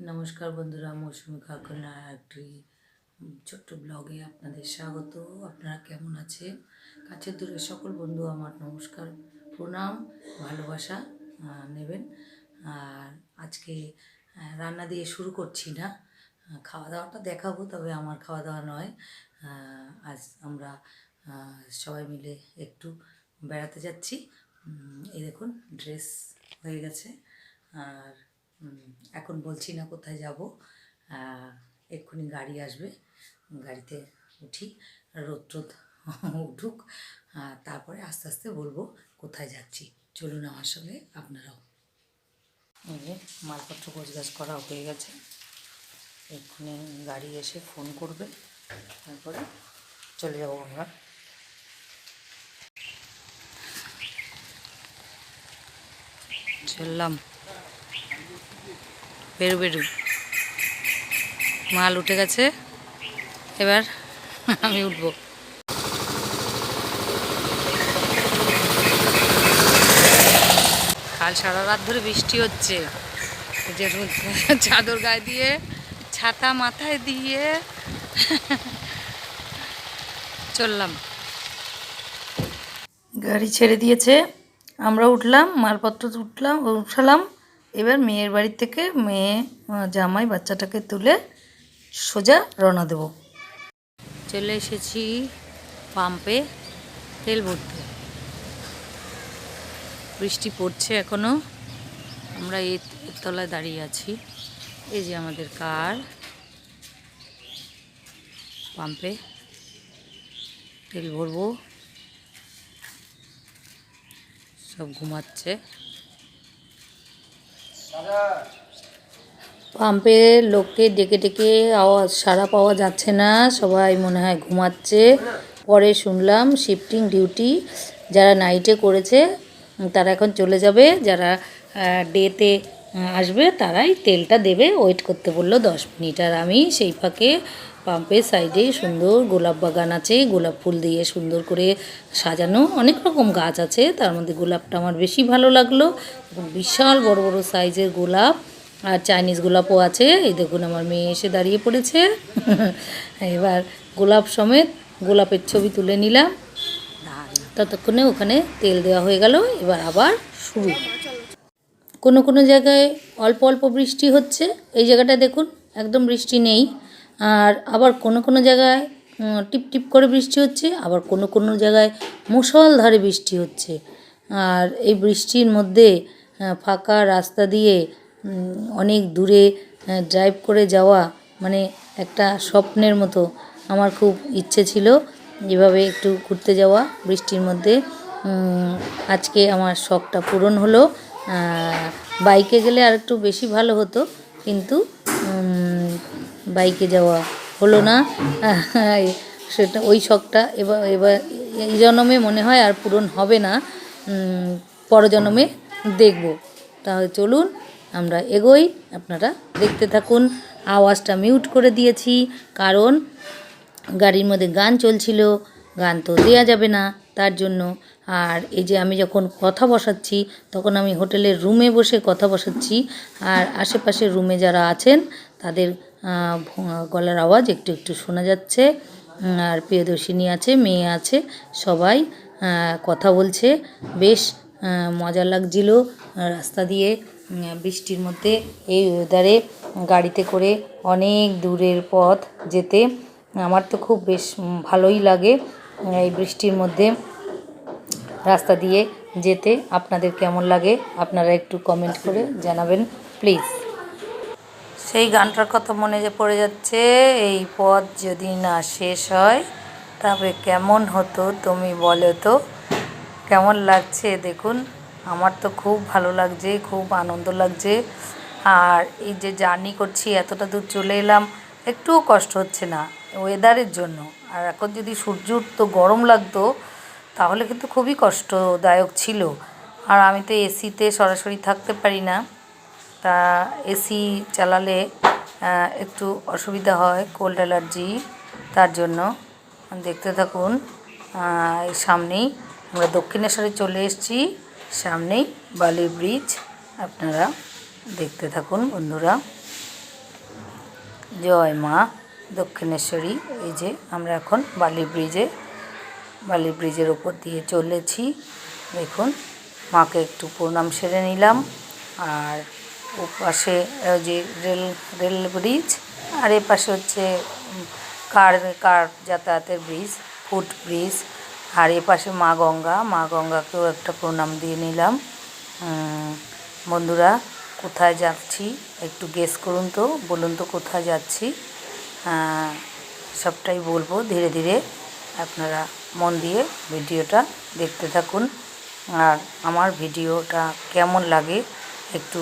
নমস্কার বন্ধুরা, মৌসুমি কাকনা একটি ছোট্ট ব্লগে আপনাদের স্বাগত। আপনারা কেমন আছেন? কাছের দূরের সকল বন্ধু আমার নমস্কার, প্রণাম, ভালোবাসা নেবেন। আর আজকে রান্না দিয়ে শুরু করছি না। খাওয়া দাওয়াটা দেখাবো, তবে আমার খাওয়া দাওয়া নয় আজ আমরা সবাই মিলে একটু বেড়াতে যাচ্ছি। এই দেখুন ড্রেস হয়ে গেছে। আর এখন বলছি না কোথায় যাব। এক্ষুনি গাড়ি আসবে, গাড়িতে উঠি রোদ টোদ উঠুক তারপরে আস্তে আস্তে বলব কোথায় যাচ্ছি। চলুন আমার সঙ্গে, আপনারাও। মালপত্র গোছগাছ করা হয়ে গেছে। এক্ষুনি গাড়ি এসে ফোন করবে, তারপরে চলে যাব আমরা। চললাম। বেরু বেরু। মাল উঠে গেছে। এবার আমি উঠবো। কাল সারা রাত ধরে বৃষ্টি হচ্ছে। যে চাদর গায়ে দিয়ে, ছাতা মাথায় দিয়ে চললাম। গাড়ি ছেড়ে দিয়েছে। আমরা উঠলাম, মালপত্র উঠলাম, উঠালাম। এবার মেয়ের বাড়ি থেকে মেয়ে জামাই বাচ্চাটাকে তুলে সোজা রওনা দেব। চলে এসেছি পাম্পে তেল ভরতে। বৃষ্টি পড়ছে এখনও। আমরা এর তলায় দাঁড়িয়ে আছি। এই যে আমাদের কার পাম্পে তেল ভরবো। সব ঘুমাচ্ছে। পাম্পে লোককে ডেকে ডেকে আওয়াজ সারা পাওয়া যাচ্ছে না, সবাই মনে হয় ঘুমাচ্ছে। পরে শুনলাম শিফটিং ডিউটি যারা নাইটে করেছে, তারা এখন চলে যাবে, যারা ডেতে আসবে, তারাই তেলটা দেবে। ওয়েট করতে বলল দশ মিনিট। আর আমি সেই ফাঁকে পাম্পের সাইডে সুন্দর গোলাপ বাগান আছে, গোলাপ ফুল দিয়ে সুন্দর করে সাজানো। অনেক রকম গাছ আছে, তার মধ্যে গোলাপটা আমার বেশি ভালো লাগল। বিশাল বড় বড় সাইজের গোলাপ। আর চাইনিজ গোলাপও আছে। এই দেখুন, আমার মেয়ে এসে দাঁড়িয়ে পড়েছে। এবার গোলাপ সমেত গোলাপের ছবি তুলে নিলাম। ততক্ষণে ওখানে তেল দেওয়া হয়ে গেল। এবার আবার শুরু। কোনো কোনো জায়গায় অল্প অল্প বৃষ্টি হচ্ছে, এই জায়গাটা দেখুন, একদম বৃষ্টি নেই। আর আবার কোনো কোনো জায়গায় টিপ টিপ করে বৃষ্টি হচ্ছে, আবার কোনো কোনো জায়গায় মুষলধারে বৃষ্টি হচ্ছে। আর এই বৃষ্টির মধ্যে ফাঁকা রাস্তা দিয়ে অনেক দূরে ড্রাইভ করে যাওয়া মানে একটা স্বপ্নের মতো আমার খুব ইচ্ছে ছিল এভাবে একটু ঘুরতে যাওয়া বৃষ্টির মধ্যে। আজকে আমার শখটা পূরণ হলো। বাইকে গেলে আর একটু বেশি ভালো হতো, কিন্তু বাইকে যাওয়া হলো না। সেটা ওই শখটা এবার এবার এই জন্মে মনে হয় আর পূরণ হবে না। পরজন্মে দেখব। তাহলে চলুন, আমরা এগোই। আপনারা দেখতে থাকুন। আওয়াজটা মিউট করে দিয়েছি, কারণ গাড়ির মধ্যে গান চলছিল। গান তো দেওয়া যাবে না, তার জন্য আর এই যে আমি যখন কথা বসাচ্ছি, তখন আমি হোটেলের রুমে বসে কথা বসাচ্ছি। আর আশেপাশের রুমে যারা আছেন, তাদের গলার আওয়াজ একটু একটু শোনা যাচ্ছে। আর প্রিয়দর্শিনী আছে, মেয়ে আছে, সবাই কথা বলছে। বেশ মজা লাগছিল রাস্তা দিয়ে বৃষ্টির মধ্যে এই ওয়েদারে গাড়িতে করে অনেক দূরের পথ যেতে। আমার তো খুব বেশ ভালোই লাগে এই বৃষ্টির মধ্যে। রাস্তা দিয়ে যেতে আপনাদের কেমন লাগে আপনারা একটু কমেন্ট করে জানাবেন প্লিজ সেই গানটার কথা মনে যে পড়ে যাচ্ছে, এই পথ যদি না শেষ হয়, তবে কেমন হতো তুমি বলো তো? কেমন লাগছে দেখুন, আমার তো খুব ভালো লাগছে, খুব আনন্দ লাগছে। আর এই যে জার্নি করছি, এতটা দূর চলে এলাম, একটুও কষ্ট হচ্ছে না ওয়েদারের জন্য। আর এখন যদি সূর্য উঠতো, গরম লাগতো তাহলে কিন্তু খুবই কষ্টদায়ক ছিল। আর আমি তো এসিতে সরাসরি থাকতে পারি না। তা এসি চালালে একটু অসুবিধা হয় কোল্ড অ্যালার্জি তার জন্য। দেখতে থাকুন এই সামনেই আমরা দক্ষিণেশ্বরে চলে এসেছি। সামনেই বালি ব্রিজ আপনারা দেখতে থাকুন, বন্ধুরা। জয় মা দক্ষিণেশ্বরী। এই যে আমরা এখন বালি ব্রিজে বালি ব্রিজের ওপর দিয়ে চলেছি। দেখুন, মাকে একটু প্রণাম সেরে নিলাম। আর ও পাশে যে রেল রেল ব্রিজ, আর এ পাশে হচ্ছে কার কার যাতায়াতের ব্রিজ, ফুট ব্রিজ। আর এ পাশে মা গঙ্গা, মা গঙ্গাকেও একটা প্রণাম দিয়ে নিলাম। বন্ধুরা, কোথায় যাচ্ছি? একটু গেস করুন তো, বলুন তো কোথায় যাচ্ছি? সবটাই বলব ধীরে ধীরে। আপনারা মন দিয়ে ভিডিওটা দেখতে থাকুন। আর আমার ভিডিওটা কেমন লাগে একটু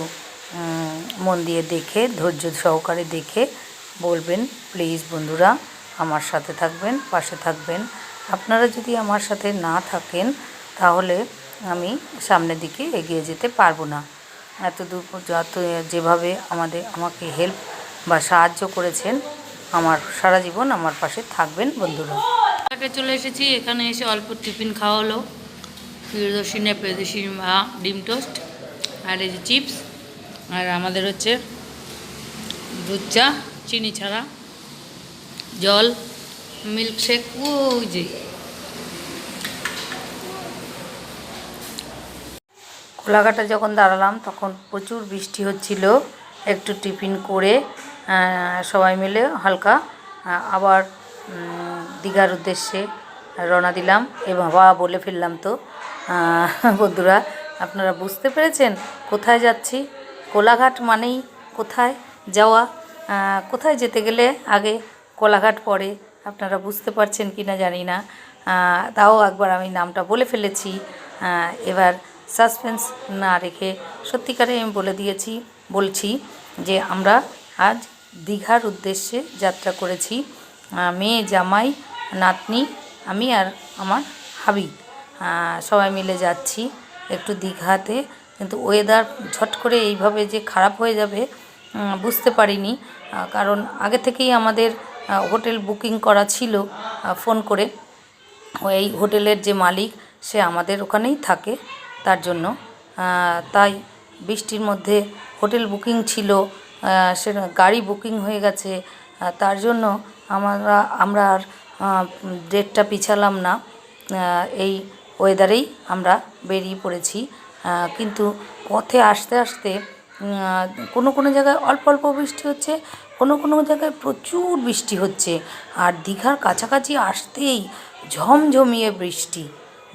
মন দিয়ে দেখে, ধৈর্য সহকারে দেখে বলবেন। প্লিজ বন্ধুরা, আমার সাথে থাকবেন, পাশে থাকবেন। আপনারা যদি আমার সাথে না থাকেন, তাহলে আমি সামনের দিকে এগিয়ে যেতে পারব না। এত দূর যত যেভাবে আমাদের, আমাকে হেল্প বা সাহায্য করেছেন, আমার সারা জীবন আমার পাশে থাকবেন বন্ধুরা। আগে চলে এসেছি, এখানে এসে অল্প টিফিন খাওয়া হলো প্রিয়দর্শিনী প্রিয়দর্শিনী মা, ডিম টোস্ট, আর এই যে চিপস, আর আমাদের হচ্ছে দুধ চা, চিনি ছাড়া, জল মিল্কশেক ওই যে। কোলাঘাটে যখন দাঁড়ালাম, তখন প্রচুর বৃষ্টি হচ্ছিল। একটু টিফিন করে সবাই মিলে হালকা আবার দীঘার উদ্দেশ্যে রওনা দিলাম। এ বাবা বলে ফেললাম তো। বন্ধুরা, আপনারা বুঝতে পেরেছেন কোথায় যাচ্ছি? কোলাঘাট মানেই কোথায় যাওয়া? কোথায় যেতে গেলে আগে কোলাঘাট পড়ে? আপনারা বুঝতে পারছেন কি না জানি না। তাও একবার আমি নামটা বলে ফেলেছি। এবার সাসপেন্স না রেখে সত্যিকারে আমি বলে দিয়েছি, বলছি যে আমরা আজ দীঘার উদ্দেশ্যে যাত্রা করেছি। মেয়ে, জামাই, নাতনি, আমি আর আমার হাবি। সবাই মিলে যাচ্ছি একটু দীঘাতে। কিন্তু ওয়েদার ঝট করে এইভাবে যে খারাপ হয়ে যাবে বুঝতে পারিনি। কারণ আগে থেকেই আমাদের হোটেল বুকিং করা ছিল ফোন করে। এই হোটেলের যে মালিক, সে আমাদের ওখানেই থাকে তার জন্য। তাই বৃষ্টির মধ্যে হোটেল বুকিং ছিল সে গাড়ি বুকিং হয়ে গেছে তার জন্য আমরা আমরা আর ডেটটা পিছালাম না। এই ওয়েদারেই আমরা বেরিয়ে পড়েছি। কিন্তু পথে আসতে আসতে কোনো কোনো জায়গায় অল্প অল্প বৃষ্টি হচ্ছে, কোনো কোনো জায়গায় প্রচুর বৃষ্টি হচ্ছে। আর দীঘার কাছাকাছি আসতেই ঝমঝমিয়ে বৃষ্টি,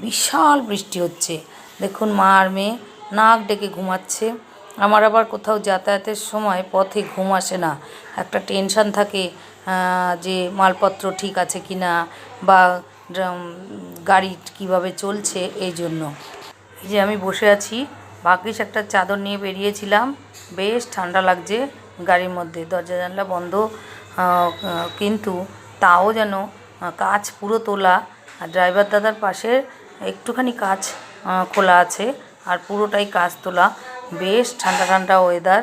বিশাল বৃষ্টি হচ্ছে। দেখুন মা আর মেয়ে নাক ডেকে ঘুমাচ্ছে। আমার আবার কোথাও যাতায়াতের সময় পথে ঘুম আসে না। একটা টেনশান থাকে যে মালপত্র ঠিক আছে কি না বা গাড়ি কীভাবে চলছে এই জন্য। এই যে আমি বসে আছি বাকিস একটা চাদর নিয়ে বেরিয়েছিলাম। বেশ ঠান্ডা লাগছে গাড়ির মধ্যে, দরজা, জানলা বন্ধ। কিন্তু তাও যেন কাজ পুরো তোলা। আর ড্রাইভার দাদার পাশে একটুখানি কাজ খোলা আছে, আর পুরোটাই কাজ তোলা। বেশ ঠান্ডা ঠান্ডা ওয়েদার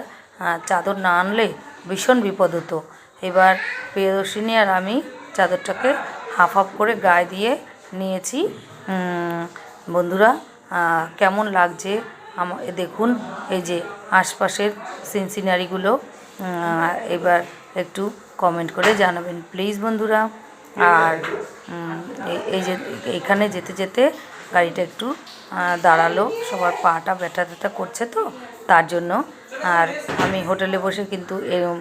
চাদর না আনলে ভীষণ বিপদ হতো। এবার প্রিয়দর্শিনী আর আমি চাদরটাকে হাফ হাফ করে গায়ে দিয়ে নিয়েছি। বন্ধুরা কেমন লাগছে আমা দেখুন, এই যে আশপাশের সিন সিনারিগুলো এবার একটু কমেন্ট করে জানাবেন প্লিজ বন্ধুরা। আর এই যে, এখানে যেতে যেতে গাড়িটা একটু দাঁড়াল। সবার পাটা ব্যথা ব্যথা করছে তো, তার জন্য। আর আমি হোটেলে বসে কিন্তু এরম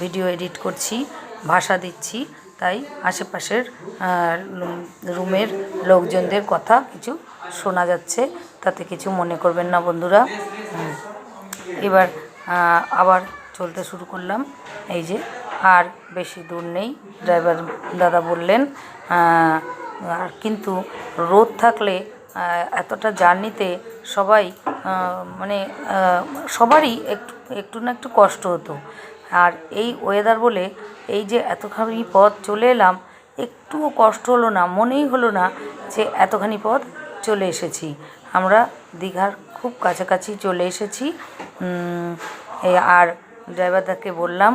ভিডিও এডিট করছি, ভাষা দিচ্ছি। তাই আশেপাশের রুমের লোকজনদের কথা কিছু শোনা যাচ্ছে, তাতে কিছু মনে করবেন না বন্ধুরা। এবার আবার চলতে শুরু করলাম। এই যে, আর বেশি দূর নেই, ড্রাইভার দাদা বললেন আর কিন্তু রোদ থাকলে এতটা জার্নিতে সবাই মানে সবারই একটু একটু না একটু কষ্ট হতো। আর এই ওয়েদার বলে এই যে এতখানি পথ চলে এলাম, একটুও কষ্ট হলো না, মনেই হলো না যে এতখানি পথ চলে এসেছি। আমরা দীঘার খুব কাছাকাছি চলে এসেছি। আর ড্রাইভারদাকে বললাম,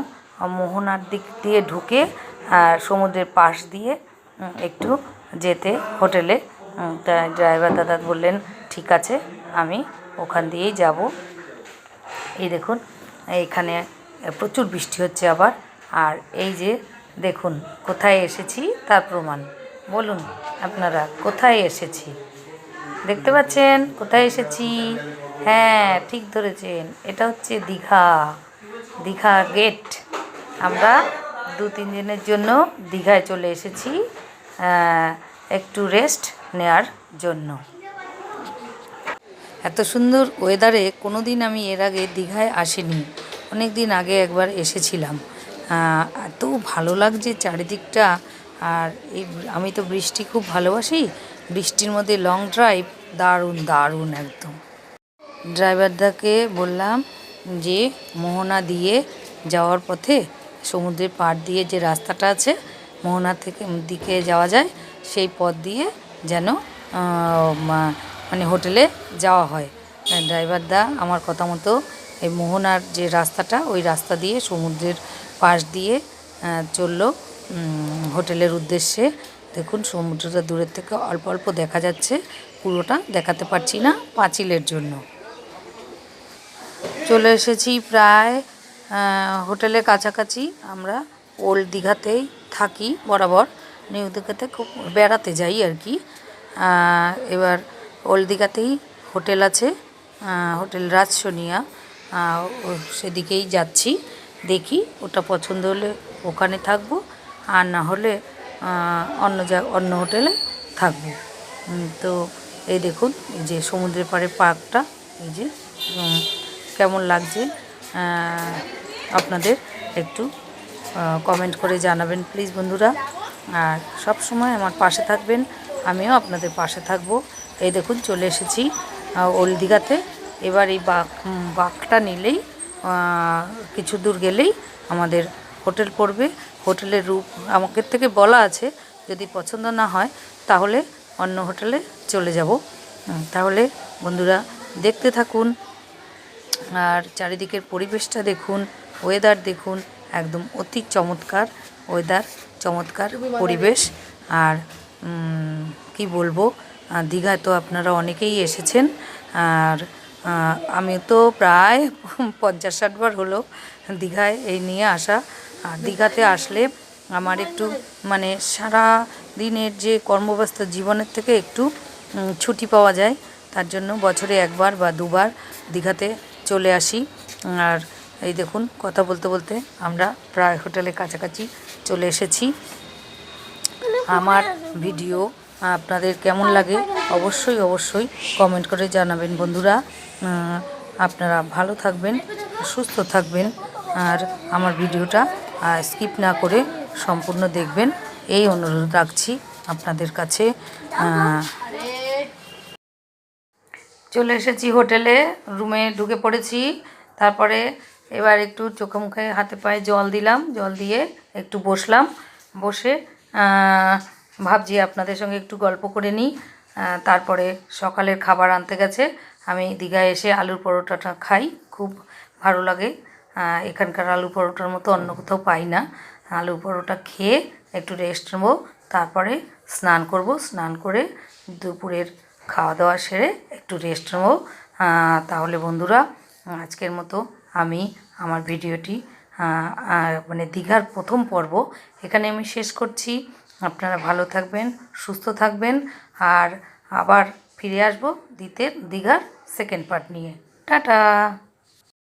মোহনার দিক দিয়ে ঢুকে সমুদ্রের পাশ দিয়ে একটু যেতে হোটেলে। উম, তা ড্রাইভার দাদা বললেন ঠিক আছে আমি ওখান দিয়েই যাব। এই দেখুন এইখানে প্রচুর বৃষ্টি হচ্ছে আবার। আর এই যে দেখুন কোথায় এসেছি তার প্রমাণ। বলুন আপনারা কোথায় এসেছি? দেখতে পাচ্ছেন? কোথায় এসেছি? হ্যাঁ ঠিক ধরেছেন। এটা হচ্ছে দীঘা। দীঘা গেট। আমরা দু তিন দিনের জন্য দীঘায় চলে এসেছি। একটু রেস্ট নেয়ার জন্য। এত সুন্দর ওয়েদারে কোনো দিন আমি এর আগে দীঘায় আসিনি। অনেক দিন আগে একবার এসেছিলাম। এত ভালো লাগছে চারিদিকটা। আর এই আমি তো বৃষ্টি খুব ভালোবাসি। বৃষ্টির মধ্যে লং ড্রাইভ দারুণ দারুণ একদম। ড্রাইভারদাকে বললাম যে, মোহনা দিয়ে যাওয়ার পথে সমুদ্রের পাড় দিয়ে যে রাস্তাটা আছে মোহনা থেকে দিকে যাওয়া যায়, সেই পথ দিয়ে যেন মানে হোটেলে যাওয়া হয়। ড্রাইভারদা, আমার কথা মতো এই মোহনার যে রাস্তাটা, ওই রাস্তা দিয়ে সমুদ্রের পাশ দিয়ে চলল হোটেলের উদ্দেশ্যে। দেখুন, সমুদ্রটা দূরের থেকে অল্প অল্প দেখা যাচ্ছে, পুরোটা দেখাতে পারছি না পাঁচিলের জন্য। চলে এসেছি প্রায় হোটেলের কাছাকাছি, আমরা ওল্ড দীঘাতেই থাকি, বরাবর। নিউ দীঘাতে খুব বেড়াতে যাই আর কি। এবার ওল্ড দীঘাতেই হোটেল আছে হোটেল রাজসোনিয়া। সেদিকেই যাচ্ছি, দেখি ওটা পছন্দ হলে ওখানে থাকব, আর না হলে অন্য জা, অন্য হোটেলে থাকব। তো এই দেখুন, এই যে সমুদ্রের পাড়ে পার্কটা, এই যে কেমন লাগছে আপনাদের একটু কমেন্ট করে জানাবেন প্লিজ বন্ধুরা। আর সব সময় আমার পাশে থাকবেন, আমিও আপনাদের পাশে থাকব। এই দেখুন, চলে এসেছি ওল্ড দীঘাতে এবার এই বাঘ বাঘটা নিলেই কিছু দূর গেলেই আমাদের হোটেল পড়বে। হোটেলের রূপ আমাকে থেকে বলা আছে, যদি পছন্দ না হয়, তাহলে অন্য হোটেলে চলে যাব। তাহলে বন্ধুরা দেখতে থাকুন। আর চারিদিকের পরিবেশটা দেখুন ওয়েদার দেখুন। একদম অতি চমৎকার ওয়েদার চমৎকার পরিবেশ। আর কি বলব দীঘায় তো আপনারা অনেকেই এসেছেন। আর আমি তো প্রায় পঞ্চাশ ষাটবার হলো দীঘায় এই নিয়ে আসা। আর দীঘাতে আসলে আমার একটু মানে সারা দিনের যে কর্মব্যস্ত জীবনের থেকে একটু ছুটি পাওয়া যায়। তার জন্য বছরে একবার বা দুবার দীঘাতে চলে আসি। আর এই দেখুন, কথা বলতে বলতে আমরা প্রায় হোটেলের কাছাকাছি চলে এসেছি। আমার ভিডিও, আপনাদের কেমন লাগে অবশ্যই অবশ্যই কমেন্ট করে জানাবেন বন্ধুরা। আপনারা ভালো থাকবেন, সুস্থ থাকবেন, আর আমার ভিডিওটা স্কিপ না করে সম্পূর্ণ দেখবেন। এই অনুরোধ রাখছি আপনাদের কাছে। চলে এসেছি হোটেলে, রুমে ঢুকে পড়েছি। তারপরে এবার একটু চোখে মুখে হাতে পায়ে জল দিলাম, জল দিয়ে একটু বসলাম, বসে ভাবছি আপনাদের সঙ্গে একটু গল্প করে নিই। তারপরে সকালের খাবার আনতে গেছে। আমি দীঘায় এসে আলুর পরোটাটা খাই, খুব ভালো লাগে। এখানকার আলু পরোটার মতো অন্য কোথাও পাই না। আলু পরোটা খেয়ে একটু রেস্ট নেব, তারপরে স্নান করব। স্নান করে দুপুরের খাওয়া দাওয়া সেরে একটু রেস্ট নেব। তাহলে বন্ধুরা, আজকের মতো আমি আমার ভিডিওটি মানে দীঘার প্রথম পর্ব। এখানে আমি শেষ করছি। আপনারা ভালো থাকবেন, সুস্থ থাকবেন। আর আবার ফিরে আসব দ্বিতীয় দীঘার সেকেন্ড পার্ট নিয়ে। টাটা!